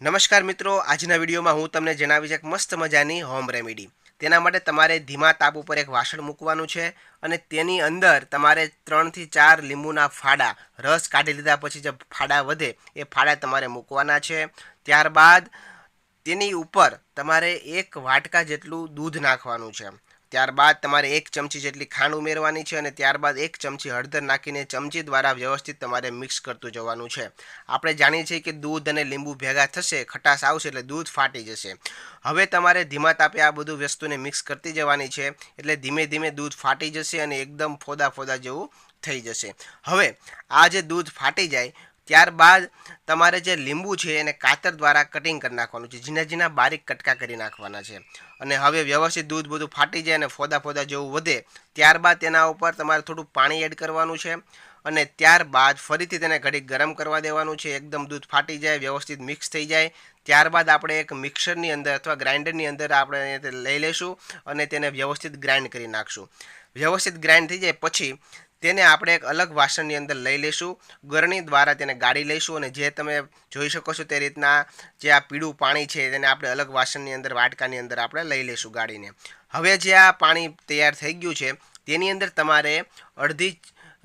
નમસ્કાર મિત્રો, આજના વિડીયોમાં હું તમને જણાવીશ એક મસ્ત મજાની હોમ રેમેડી તેના માટે તમારે ધીમા તાપ ઉપર એક વાસણ મૂકવાનું છે અને તેની અંદર તમારે ત્રણથી ચાર લીંબુના ફાડા, રસ કાઢી લીધા પછી જે ફાડા વધે એ ફાડા તમારે મૂકવાના છે. ત્યારબાદ તેની ઉપર તમારે એક વાટકા જેટલું દૂધ નાખવાનું છે. ત્યારબાદ તમારે એક ચમચી જેટલી ખાંડ ઉમેરવાની છે અને ત્યારબાદ એક ચમચી હળદર નાખીને ચમચી દ્વારા વ્યવસ્થિત તમારે મિક્સ કરતું જવાનું છે. આપણે જાણીએ છીએ કે દૂધ અને લીંબુ ભેગા થશે, ખટાશ આવશે એટલે દૂધ ફાટી જશે. હવે તમારે ધીમા તાપે આ બધું વસ્તુને મિક્સ કરતી જવાની છે એટલે ધીમે ધીમે દૂધ ફાટી જશે અને એકદમ ફોદા ફોદા જેવું થઈ જશે. હવે આ જે દૂધ ફાટી જાય ત્યારબાદ તમારે જે લીંબુ છે એને કાતર દ્વારા કટિંગ કરી નાખવાનું છે. ઝીણા ઝીણા બારીક કટકા કરી નાખવાના છે. અને હવે વ્યવસ્થિત દૂધ બધું ફાટી જાય અને ફોદા ફોદા જેવું વધે, ત્યારબાદ તેના ઉપર તમારે થોડું પાણી એડ કરવાનું છે અને ત્યારબાદ ફરીથી તેને ઘડીક ગરમ કરવા દેવાનું છે. એકદમ દૂધ ફાટી જાય, વ્યવસ્થિત મિક્સ થઈ જાય. ત્યારબાદ આપણે એક મિક્સરની અંદર અથવા ગ્રાઇન્ડરની અંદર આપણે લઈ લઈશું અને તેને વ્યવસ્થિત ગ્રાઇન્ડ કરી નાખશું. વ્યવસ્થિત ગ્રાઇન્ડ થઈ જાય પછી તેને આપણે એક અલગ વાસણની અંદર લઈ લઈશું. ગરણી દ્વારા તેને ગાળી લઈશું અને જે તમે જોઈ શકો છો તે રીતના જે આ પીળું પાણી છે તેને આપણે અલગ વાસણની અંદર, વાટકાની અંદર આપણે લઈ લઈશું ગાળીને. હવે જે આ પાણી તૈયાર થઈ ગયું છે, તેની અંદર તમારે અડધી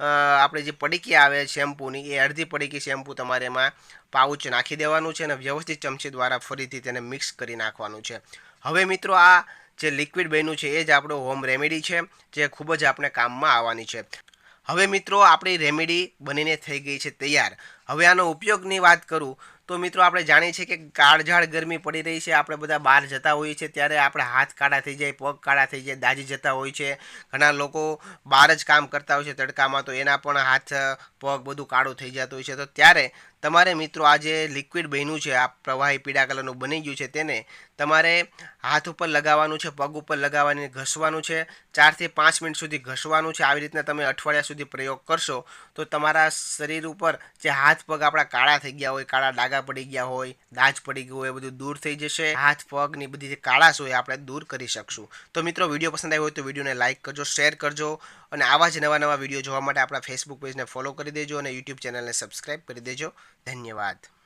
આપણે જે પડીકી આવે શેમ્પૂની, એ અડધી પડીકી શેમ્પૂ તમારે એમાં પાઉચ નાખી દેવાનું છે અને વ્યવસ્થિત ચમચી દ્વારા ફરીથી તેને મિક્સ કરી નાખવાનું છે. હવે મિત્રો આ જે લિક્વિડ બન્યું છે, એ જ આપણું હોમ રેમેડી છે, જે ખૂબ જ આપણે કામમાં આવવાની છે. હવે મિત્રો આપણી રેમેડી બનીને થઈ ગઈ છે તૈયાર. હવે આનો ઉપયોગની વાત કરું, તો મિત્રો આપણે જાણીએ છીએ કે કાળઝાળ ગરમી પડી રહી છે. આપણે બધા બહાર જતા હોઈએ છીએ ત્યારે આપણે હાથ કાળા થઈ જાય, પગ કાળા થઈ જાય, દાજી જતા હોય છે ઘણા લોકો બહાર જ કામ કરતા હોય છે તડકામાં, તો એના પણ હાથ, પગ બધું કાળું થઈ જતું હોય છે. તો ત્યારે તમારે મિત્રો આ જે લિક્વિડ બન્યું છે, આ પ્રવાહી પીળા કલરનું બની ગયું છે તેને તમારે હાથ ઉપર લગાવવાનું છે, પગ ઉપર લગાવવાની, ઘસવાનું છે. ચારથી પાંચ મિનિટ સુધી ઘસવાનું છે. આવી રીતના તમે અઠવાડિયા સુધી પ્રયોગ કરશો તો તમારા શરીર ઉપર જે હાથ પગ આપણા કાળા થઈ ગયા હોય, કાળા ડાગા પડી ગયા હોય દાજ પડી ગયું હોય બધું દૂર થઈ જશે. હાથ પગની બધી જે કાળાશ હોય આપણે દૂર કરી શકશું. તો મિત્રો, વીડિયો પસંદ આવ્યો હોય તો વિડીયોને લાઇક કરજો, શેર કરજો અને આવા જ નવા નવા વીડિયો જોવા માટે આપણા ફેસબુક પેજને ફોલો કરી દેજો અને યુટ્યુબ ચેનલને સબસ્ક્રાઈબ કરી દેજો. ધન્યવાદ.